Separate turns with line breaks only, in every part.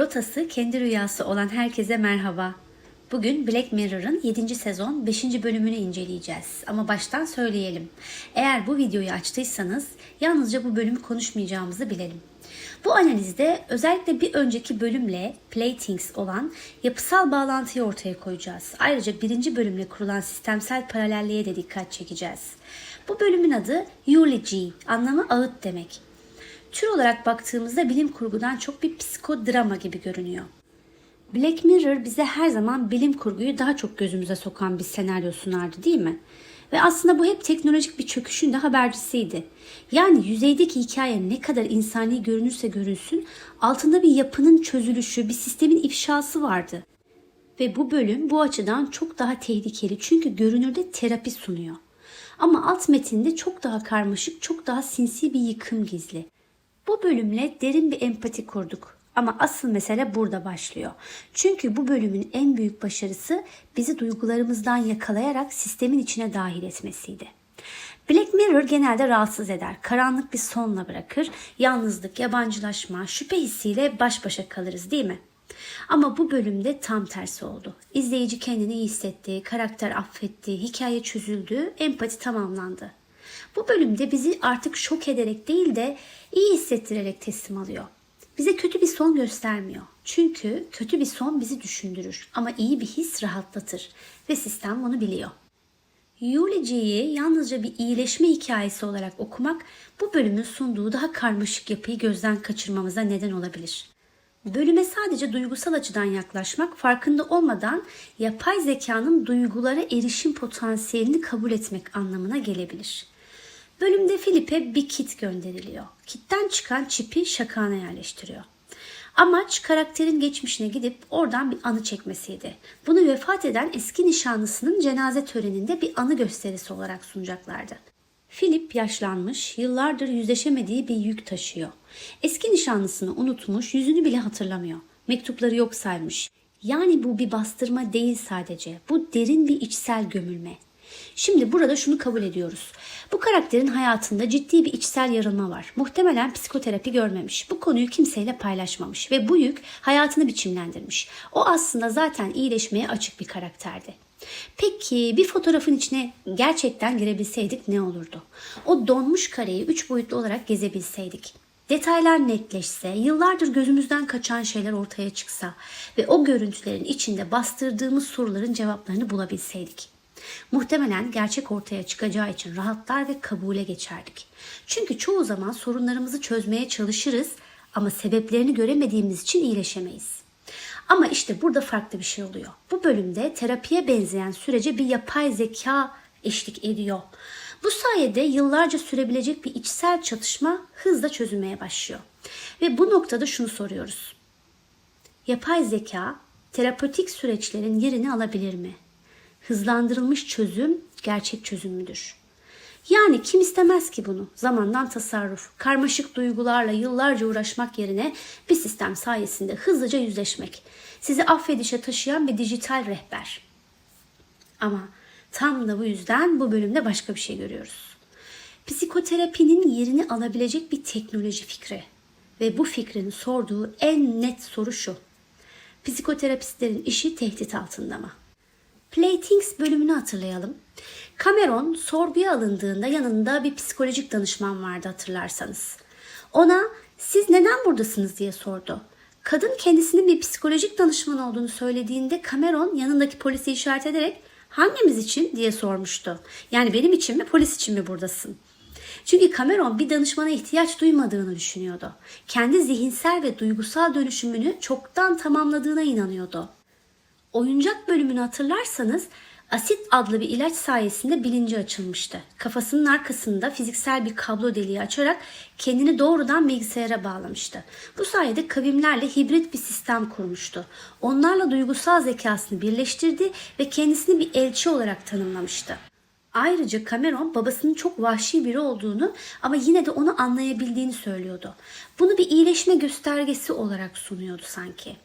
Rotası kendi rüyası olan herkese merhaba. Bugün Black Mirror'ın 7. sezon 5. bölümünü inceleyeceğiz. Ama baştan söyleyelim. Eğer bu videoyu açtıysanız yalnızca bu bölümü konuşmayacağımızı bilelim. Bu analizde özellikle bir önceki bölümle Playthings olan yapısal bağlantıyı ortaya koyacağız. Ayrıca birinci bölümle kurulan sistemsel paralelliğe de dikkat çekeceğiz. Bu bölümün adı Eulogy, anlamı ağıt demek. Tür olarak baktığımızda bilim kurgudan çok bir psikodrama gibi görünüyor. Black Mirror bize her zaman bilim kurguyu daha çok gözümüze sokan bir senaryo sunardı değil mi? Ve aslında bu hep teknolojik bir çöküşün de habercisiydi. Yani yüzeydeki hikaye ne kadar insani görünürse görünsün altında bir yapının çözülüşü, bir sistemin ifşası vardı. Ve bu bölüm bu açıdan çok daha tehlikeli çünkü görünürde terapi sunuyor. Ama alt metinde çok daha karmaşık, çok daha sinsi bir yıkım gizli. Bu bölümle derin bir empati kurduk. Ama asıl mesele burada başlıyor. Çünkü bu bölümün en büyük başarısı bizi duygularımızdan yakalayarak sistemin içine dahil etmesiydi. Black Mirror genelde rahatsız eder, karanlık bir sonla bırakır, yalnızlık, yabancılaşma, şüphe hissiyle baş başa kalırız değil mi? Ama bu bölümde tam tersi oldu. İzleyici kendini iyi hissetti, karakter affetti, hikaye çözüldü, empati tamamlandı. Bu bölümde bizi artık şok ederek değil de iyi hissettirerek teslim alıyor. Bize kötü bir son göstermiyor. Çünkü kötü bir son bizi düşündürür ama iyi bir his rahatlatır ve sistem bunu biliyor. Eulogy'yi yalnızca bir iyileşme hikayesi olarak okumak bu bölümün sunduğu daha karmaşık yapıyı gözden kaçırmamıza neden olabilir. Bölüme sadece duygusal açıdan yaklaşmak farkında olmadan yapay zekanın duygulara erişim potansiyelini kabul etmek anlamına gelebilir. Bölümde Filip'e bir kit gönderiliyor. Kitten çıkan çipi şakağına yerleştiriyor. Amaç karakterin geçmişine gidip oradan bir anı çekmesiydi. Bunu vefat eden eski nişanlısının cenaze töreninde bir anı gösterisi olarak sunacaklardı. Philip yaşlanmış, yıllardır yüzleşemediği bir yük taşıyor. Eski nişanlısını unutmuş, yüzünü bile hatırlamıyor. Mektupları yok saymış. Yani bu bir bastırma değil sadece. Bu derin bir içsel gömülme. Şimdi burada şunu kabul ediyoruz. Bu karakterin hayatında ciddi bir içsel yarılma var. Muhtemelen psikoterapi görmemiş. Bu konuyu kimseyle paylaşmamış ve bu yük hayatını biçimlendirmiş. O aslında zaten iyileşmeye açık bir karakterdi. Peki bir fotoğrafın içine gerçekten girebilseydik ne olurdu? O donmuş kareyi üç boyutlu olarak gezebilseydik. Detaylar netleşse, yıllardır gözümüzden kaçan şeyler ortaya çıksa ve o görüntülerin içinde bastırdığımız soruların cevaplarını bulabilseydik. Muhtemelen gerçek ortaya çıkacağı için rahatlar ve kabule geçerdik. Çünkü çoğu zaman sorunlarımızı çözmeye çalışırız ama sebeplerini göremediğimiz için iyileşemeyiz. Ama işte burada farklı bir şey oluyor. Bu bölümde terapiye benzeyen sürece bir yapay zeka eşlik ediyor. Bu sayede yıllarca sürebilecek bir içsel çatışma hızla çözülmeye başlıyor. Ve bu noktada şunu soruyoruz. Yapay zeka terapötik süreçlerin yerini alabilir mi? Hızlandırılmış çözüm gerçek çözüm müdür? Yani kim istemez ki bunu? Zamandan tasarruf, karmaşık duygularla yıllarca uğraşmak yerine bir sistem sayesinde hızlıca yüzleşmek. Sizi affedişe taşıyan bir dijital rehber. Ama tam da bu yüzden bu bölümde başka bir şey görüyoruz. Psikoterapinin yerini alabilecek bir teknoloji fikri. Ve bu fikrin sorduğu en net soru şu. Psikoterapistlerin işi tehdit altında mı? Playthings bölümünü hatırlayalım. Cameron sorguya alındığında yanında bir psikolojik danışman vardı hatırlarsanız. Ona siz neden buradasınız diye sordu. Kadın kendisinin bir psikolojik danışman olduğunu söylediğinde Cameron yanındaki polisi işaret ederek hangimiz için diye sormuştu. Yani benim için mi polis için mi buradasın? Çünkü Cameron bir danışmana ihtiyaç duymadığını düşünüyordu. Kendi zihinsel ve duygusal dönüşümünü çoktan tamamladığına inanıyordu. Oyuncak bölümünü hatırlarsanız asit adlı bir ilaç sayesinde bilinci açılmıştı. Kafasının arkasında fiziksel bir kablo deliği açarak kendini doğrudan bilgisayara bağlamıştı. Bu sayede kavimlerle hibrit bir sistem kurmuştu. Onlarla duygusal zekasını birleştirdi ve kendisini bir elçi olarak tanımlamıştı. Ayrıca Cameron babasının çok vahşi biri olduğunu ama yine de onu anlayabildiğini söylüyordu. Bunu bir iyileşme göstergesi olarak sunuyordu sanki.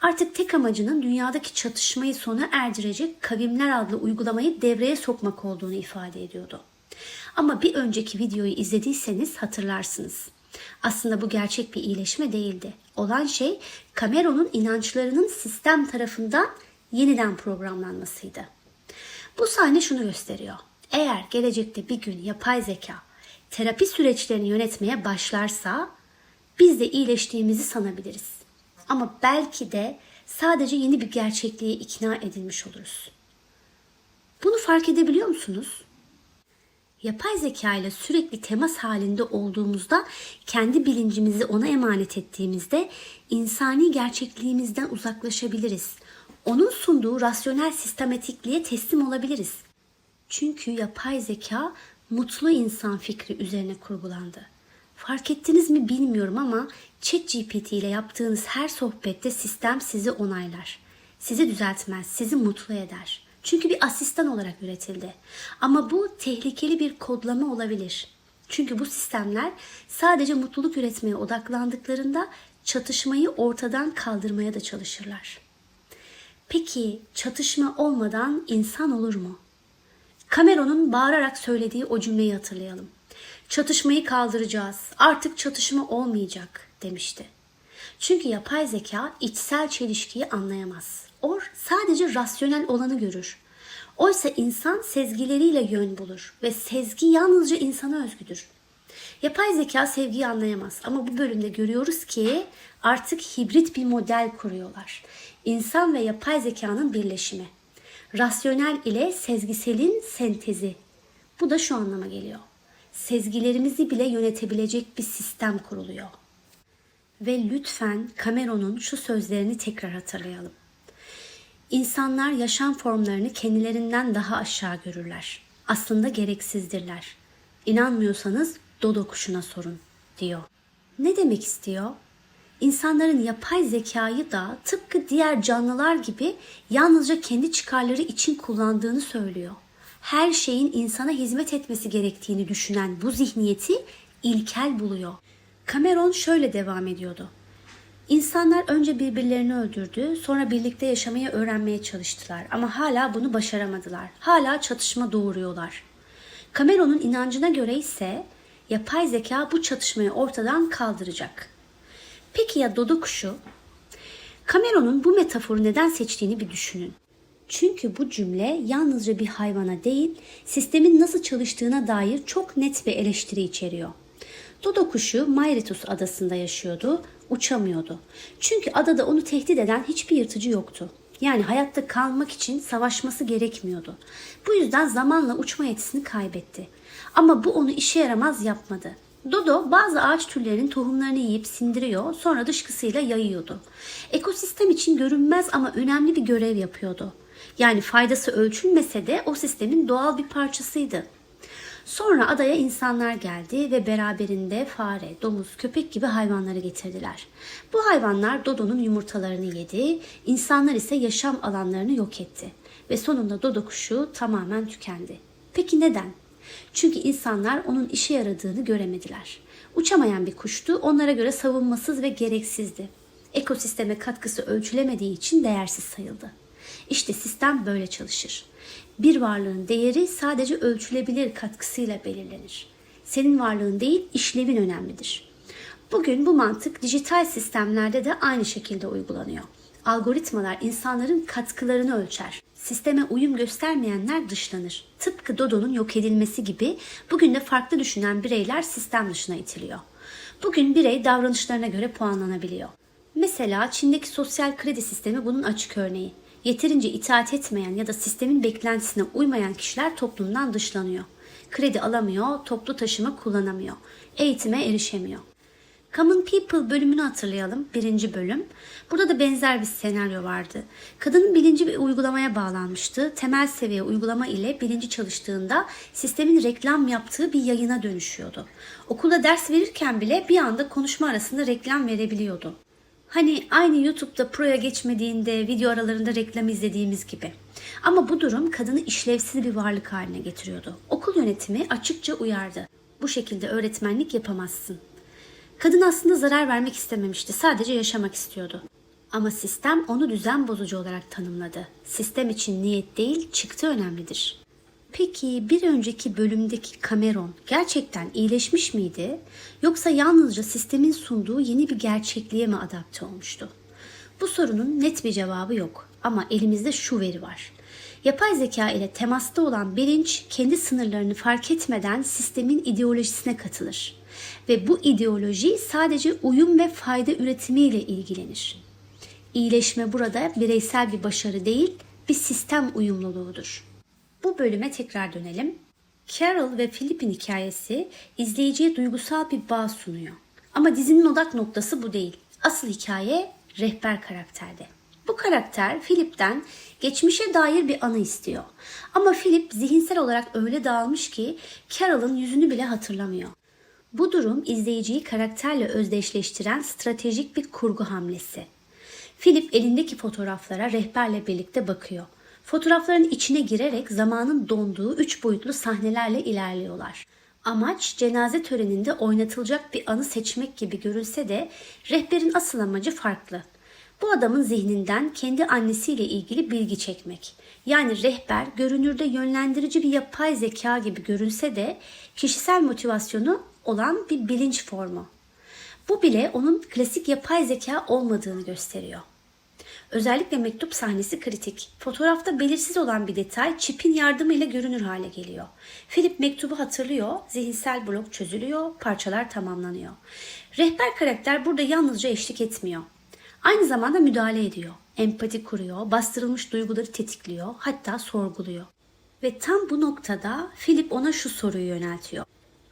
Artık tek amacının dünyadaki çatışmayı sona erdirecek kavimler adlı uygulamayı devreye sokmak olduğunu ifade ediyordu. Ama bir önceki videoyu izlediyseniz hatırlarsınız. Aslında bu gerçek bir iyileşme değildi. Olan şey Cameron'un inançlarının sistem tarafından yeniden programlanmasıydı. Bu sahne şunu gösteriyor. Eğer gelecekte bir gün yapay zeka terapi süreçlerini yönetmeye başlarsa biz de iyileştiğimizi sanabiliriz. Ama belki de sadece yeni bir gerçekliğe ikna edilmiş oluruz. Bunu fark edebiliyor musunuz? Yapay zeka ile sürekli temas halinde olduğumuzda kendi bilincimizi ona emanet ettiğimizde insani gerçekliğimizden uzaklaşabiliriz. Onun sunduğu rasyonel sistematikliğe teslim olabiliriz. Çünkü yapay zeka mutlu insan fikri üzerine kurgulandı. Fark ettiniz mi bilmiyorum ama ChatGPT ile yaptığınız her sohbette sistem sizi onaylar. Sizi düzeltmez, sizi mutlu eder. Çünkü bir asistan olarak üretildi. Ama bu tehlikeli bir kodlama olabilir. Çünkü bu sistemler sadece mutluluk üretmeye odaklandıklarında çatışmayı ortadan kaldırmaya da çalışırlar. Peki çatışma olmadan insan olur mu? Cameron'un bağırarak söylediği o cümleyi hatırlayalım. Çatışmayı kaldıracağız. Artık çatışma olmayacak demişti. Çünkü yapay zeka içsel çelişkiyi anlayamaz. O sadece rasyonel olanı görür. Oysa insan sezgileriyle yön bulur ve sezgi yalnızca insana özgüdür. Yapay zeka sevgiyi anlayamaz ama bu bölümde görüyoruz ki artık hibrit bir model kuruyorlar. İnsan ve yapay zekanın birleşimi. Rasyonel ile sezgiselin sentezi. Bu da şu anlama geliyor. Sezgilerimizi bile yönetebilecek bir sistem kuruluyor. Ve lütfen Cameron'un şu sözlerini tekrar hatırlayalım. İnsanlar yaşam formlarını kendilerinden daha aşağı görürler. Aslında gereksizdirler. İnanmıyorsanız dodo kuşuna sorun diyor. Ne demek istiyor? İnsanların yapay zekayı da tıpkı diğer canlılar gibi yalnızca kendi çıkarları için kullandığını söylüyor. Her şeyin insana hizmet etmesi gerektiğini düşünen bu zihniyeti ilkel buluyor. Cameron şöyle devam ediyordu. İnsanlar önce birbirlerini öldürdü, sonra birlikte yaşamayı öğrenmeye çalıştılar ama hala bunu başaramadılar. Hala çatışma doğuruyorlar. Cameron'un inancına göre ise yapay zeka bu çatışmayı ortadan kaldıracak. Peki ya dodo kuşu? Cameron'un bu metaforu neden seçtiğini bir düşünün. Çünkü bu cümle yalnızca bir hayvana değil, sistemin nasıl çalıştığına dair çok net bir eleştiri içeriyor. Dodo kuşu Mauritius adasında yaşıyordu, uçamıyordu. Çünkü adada onu tehdit eden hiçbir yırtıcı yoktu. Yani hayatta kalmak için savaşması gerekmiyordu. Bu yüzden zamanla uçma yetisini kaybetti. Ama bu onu işe yaramaz yapmadı. Dodo bazı ağaç türlerinin tohumlarını yiyip sindiriyor, sonra dışkısıyla yayıyordu. Ekosistem için görünmez ama önemli bir görev yapıyordu. Yani faydası ölçülmese de o sistemin doğal bir parçasıydı. Sonra adaya insanlar geldi ve beraberinde fare, domuz, köpek gibi hayvanları getirdiler. Bu hayvanlar Dodo'nun yumurtalarını yedi, insanlar ise yaşam alanlarını yok etti. Ve sonunda Dodo kuşu tamamen tükendi. Peki neden? Çünkü insanlar onun işe yaradığını göremediler. Uçamayan bir kuştu, onlara göre savunmasız ve gereksizdi. Ekosisteme katkısı ölçülemediği için değersiz sayıldı. İşte sistem böyle çalışır. Bir varlığın değeri sadece ölçülebilir katkısıyla belirlenir. Senin varlığın değil, işlevin önemlidir. Bugün bu mantık dijital sistemlerde de aynı şekilde uygulanıyor. Algoritmalar insanların katkılarını ölçer. Sisteme uyum göstermeyenler dışlanır. Tıpkı Dodo'nun yok edilmesi gibi bugün de farklı düşünen bireyler sistem dışına itiliyor. Bugün birey davranışlarına göre puanlanabiliyor. Mesela Çin'deki sosyal kredi sistemi bunun açık örneği. Yeterince itaat etmeyen ya da sistemin beklentisine uymayan kişiler toplumdan dışlanıyor. Kredi alamıyor, toplu taşıma kullanamıyor, eğitime erişemiyor. Common People bölümünü hatırlayalım. Birinci bölüm. Burada da benzer bir senaryo vardı. Kadının bilinci bir uygulamaya bağlanmıştı. Temel seviye uygulama ile bilinci çalıştığında sistemin reklam yaptığı bir yayına dönüşüyordu. Okulda ders verirken bile bir anda konuşma arasında reklam verebiliyordu. Hani aynı YouTube'da proya geçmediğinde video aralarında reklam izlediğimiz gibi. Ama bu durum kadını işlevsiz bir varlık haline getiriyordu. Okul yönetimi açıkça uyardı. Bu şekilde öğretmenlik yapamazsın. Kadın aslında zarar vermek istememişti. Sadece yaşamak istiyordu. Ama sistem onu düzen bozucu olarak tanımladı. Sistem için niyet değil, çıktı önemlidir. Peki bir önceki bölümdeki Cameron gerçekten iyileşmiş miydi? Yoksa yalnızca sistemin sunduğu yeni bir gerçekliğe mi adapte olmuştu? Bu sorunun net bir cevabı yok ama elimizde şu veri var. Yapay zeka ile temasta olan bilinç kendi sınırlarını fark etmeden sistemin ideolojisine katılır. Ve bu ideoloji sadece uyum ve fayda üretimiyle ilgilenir. İyileşme burada bireysel bir başarı değil, bir sistem uyumluluğudur. Bu bölüme tekrar dönelim. Carol ve Philip'in hikayesi izleyiciye duygusal bir bağ sunuyor. Ama dizinin odak noktası bu değil. Asıl hikaye rehber karakterde. Bu karakter Philip'ten geçmişe dair bir anı istiyor. Ama Philip zihinsel olarak öyle dağılmış ki Carol'ın yüzünü bile hatırlamıyor. Bu durum izleyiciyi karakterle özdeşleştiren stratejik bir kurgu hamlesi. Philip elindeki fotoğraflara rehberle birlikte bakıyor. Fotoğrafların içine girerek zamanın donduğu üç boyutlu sahnelerle ilerliyorlar. Amaç cenaze töreninde oynatılacak bir anı seçmek gibi görünse de rehberin asıl amacı farklı. Bu adamın zihninden kendi annesiyle ilgili bilgi çekmek. Yani rehber görünürde yönlendirici bir yapay zeka gibi görünse de kişisel motivasyonu olan bir bilinç formu. Bu bile onun klasik yapay zeka olmadığını gösteriyor. Özellikle mektup sahnesi kritik. Fotoğrafta belirsiz olan bir detay çipin yardımıyla görünür hale geliyor. Philip mektubu hatırlıyor, zihinsel blok çözülüyor, parçalar tamamlanıyor. Rehber karakter burada yalnızca eşlik etmiyor. Aynı zamanda müdahale ediyor. Empati kuruyor, bastırılmış duyguları tetikliyor, hatta sorguluyor. Ve tam bu noktada Philip ona şu soruyu yöneltiyor.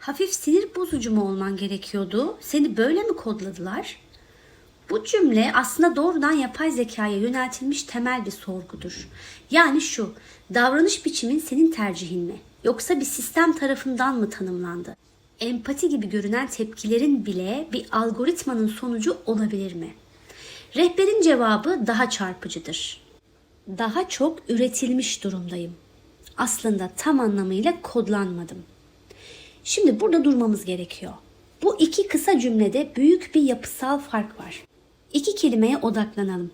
Hafif sinir bozucu mu olman gerekiyordu? Seni böyle mi kodladılar? Bu cümle aslında doğrudan yapay zekaya yöneltilmiş temel bir sorgudur. Yani şu, davranış biçimin senin tercihin mi? Yoksa bir sistem tarafından mı tanımlandı? Empati gibi görünen tepkilerin bile bir algoritmanın sonucu olabilir mi? Rehberin cevabı daha çarpıcıdır. Daha çok üretilmiş durumdayım. Aslında tam anlamıyla kodlanmadım. Şimdi burada durmamız gerekiyor. Bu iki kısa cümlede büyük bir yapısal fark var. İki kelimeye odaklanalım.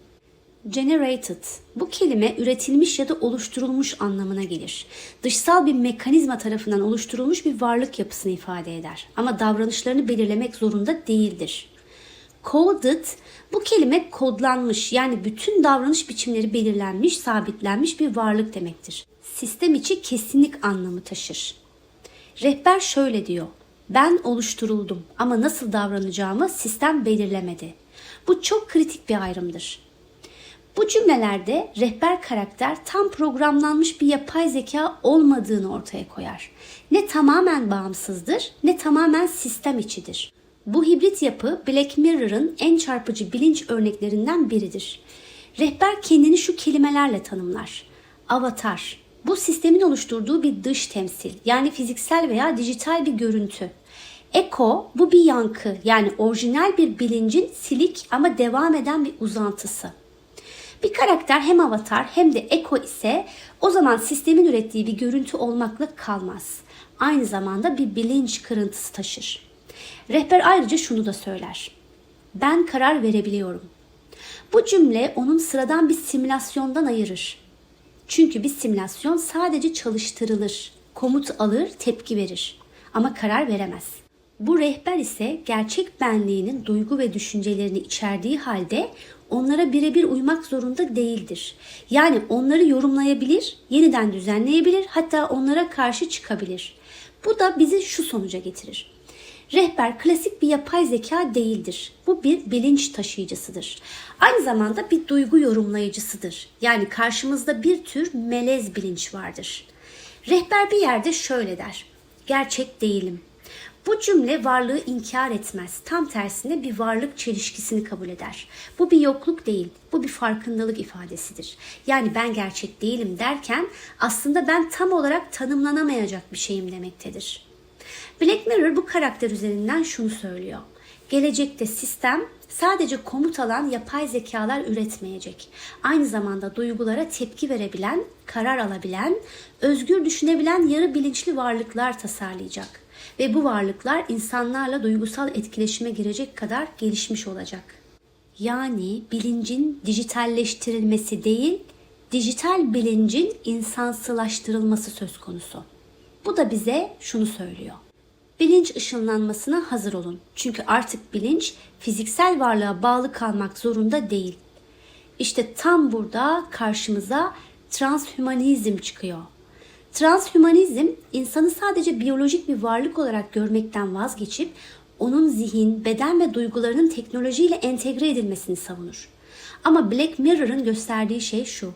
Generated. Bu kelime üretilmiş ya da oluşturulmuş anlamına gelir. Dışsal bir mekanizma tarafından oluşturulmuş bir varlık yapısını ifade eder. Ama davranışlarını belirlemek zorunda değildir. Coded bu kelime kodlanmış yani bütün davranış biçimleri belirlenmiş, sabitlenmiş bir varlık demektir. Sistem içi kesinlik anlamı taşır. Rehber şöyle diyor. Ben oluşturuldum ama nasıl davranacağımı sistem belirlemedi. Bu çok kritik bir ayrımdır. Bu cümlelerde rehber karakter tam programlanmış bir yapay zeka olmadığını ortaya koyar. Ne tamamen bağımsızdır ne tamamen sistem içidir. Bu hibrit yapı Black Mirror'ın en çarpıcı bilinç örneklerinden biridir. Rehber kendini şu kelimelerle tanımlar. Avatar, bu sistemin oluşturduğu bir dış temsil yani fiziksel veya dijital bir görüntü. Eko bu bir yankı yani orijinal bir bilincin silik ama devam eden bir uzantısı. Bir karakter hem avatar hem de eko ise o zaman sistemin ürettiği bir görüntü olmakla kalmaz. Aynı zamanda bir bilinç kırıntısı taşır. Rehber ayrıca şunu da söyler. Ben karar verebiliyorum. Bu cümle onun sıradan bir simülasyondan ayırır. Çünkü bir simülasyon sadece çalıştırılır, komut alır, tepki verir ama karar veremez. Bu rehber ise gerçek benliğinin duygu ve düşüncelerini içerdiği halde onlara birebir uymak zorunda değildir. Yani onları yorumlayabilir, yeniden düzenleyebilir, hatta onlara karşı çıkabilir. Bu da bizi şu sonuca getirir. Rehber klasik bir yapay zeka değildir. Bu bir bilinç taşıyıcısıdır. Aynı zamanda bir duygu yorumlayıcısıdır. Yani karşımızda bir tür melez bilinç vardır. Rehber bir yerde şöyle der. Gerçek değilim. Bu cümle varlığı inkar etmez. Tam tersine bir varlık çelişkisini kabul eder. Bu bir yokluk değil, bu bir farkındalık ifadesidir. Yani ben gerçek değilim derken aslında ben tam olarak tanımlanamayacak bir şeyim demektedir. Black Mirror bu karakter üzerinden şunu söylüyor. Gelecekte sistem sadece komut alan yapay zekalar üretmeyecek. Aynı zamanda duygulara tepki verebilen, karar alabilen, özgür düşünebilen yarı bilinçli varlıklar tasarlayacak. Ve bu varlıklar insanlarla duygusal etkileşime girecek kadar gelişmiş olacak. Yani bilincin dijitalleştirilmesi değil, dijital bilincin insansılaştırılması söz konusu. Bu da bize şunu söylüyor. Bilinç ışınlanmasına hazır olun. Çünkü artık bilinç fiziksel varlığa bağlı kalmak zorunda değil. İşte tam burada karşımıza transhümanizm çıkıyor. Transhümanizm insanı sadece biyolojik bir varlık olarak görmekten vazgeçip onun zihin, beden ve duygularının teknolojiyle entegre edilmesini savunur. Ama Black Mirror'ın gösterdiği şey şu.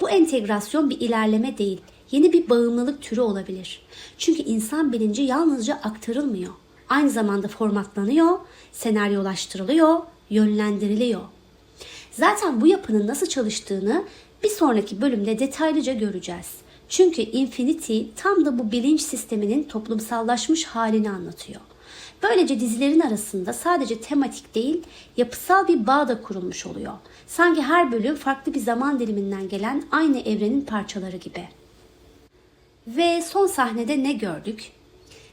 Bu entegrasyon bir ilerleme değil, yeni bir bağımlılık türü olabilir. Çünkü insan bilinci yalnızca aktarılmıyor. Aynı zamanda formatlanıyor, senaryolaştırılıyor, yönlendiriliyor. Zaten bu yapının nasıl çalıştığını bir sonraki bölümde detaylıca göreceğiz. Çünkü Infinity tam da bu bilinç sisteminin toplumsallaşmış halini anlatıyor. Böylece dizilerin arasında sadece tematik değil, yapısal bir bağ da kurulmuş oluyor. Sanki her bölüm farklı bir zaman diliminden gelen aynı evrenin parçaları gibi. Ve son sahnede ne gördük?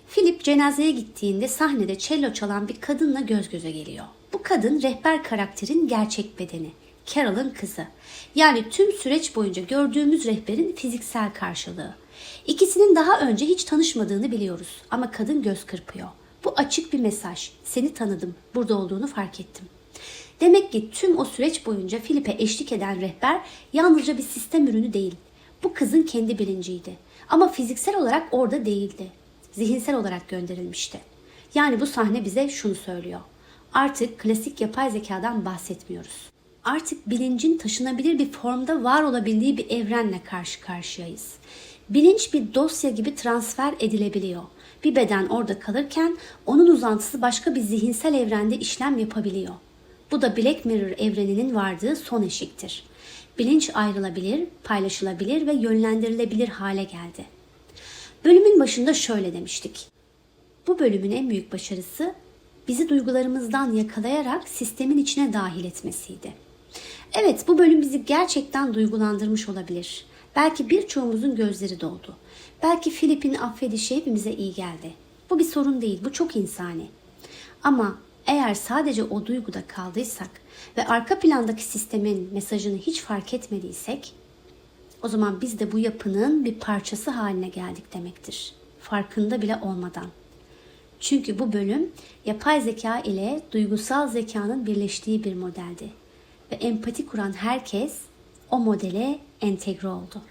Philip cenazeye gittiğinde sahnede cello çalan bir kadınla göz göze geliyor. Bu kadın rehber karakterin gerçek bedeni. Carol'ın kızı. Yani tüm süreç boyunca gördüğümüz rehberin fiziksel karşılığı. İkisinin daha önce hiç tanışmadığını biliyoruz ama kadın göz kırpıyor. Bu açık bir mesaj. Seni tanıdım, burada olduğunu fark ettim. Demek ki tüm o süreç boyunca Filip'e eşlik eden rehber yalnızca bir sistem ürünü değil. Bu kızın kendi bilinciydi. Ama fiziksel olarak orada değildi. Zihinsel olarak gönderilmişti. Yani bu sahne bize şunu söylüyor. Artık klasik yapay zekadan bahsetmiyoruz. Artık bilincin taşınabilir bir formda var olabildiği bir evrenle karşı karşıyayız. Bilinç bir dosya gibi transfer edilebiliyor. Bir beden orada kalırken onun uzantısı başka bir zihinsel evrende işlem yapabiliyor. Bu da Black Mirror evreninin vardığı son eşiktir. Bilinç ayrılabilir, paylaşılabilir ve yönlendirilebilir hale geldi. Bölümün başında şöyle demiştik. Bu bölümün en büyük başarısı bizi duygularımızdan yakalayarak sistemin içine dahil etmesiydi. Evet bu bölüm bizi gerçekten duygulandırmış olabilir. Belki birçoğumuzun gözleri doldu. Belki Filip'in affedişi hepimize iyi geldi. Bu bir sorun değil, bu çok insani. Ama eğer sadece o duyguda kaldıysak ve arka plandaki sistemin mesajını hiç fark etmediysek, o zaman biz de bu yapının bir parçası haline geldik demektir. Farkında bile olmadan. Çünkü bu bölüm yapay zeka ile duygusal zekanın birleştiği bir modeldi ve empati kuran herkes o modele entegre oldu.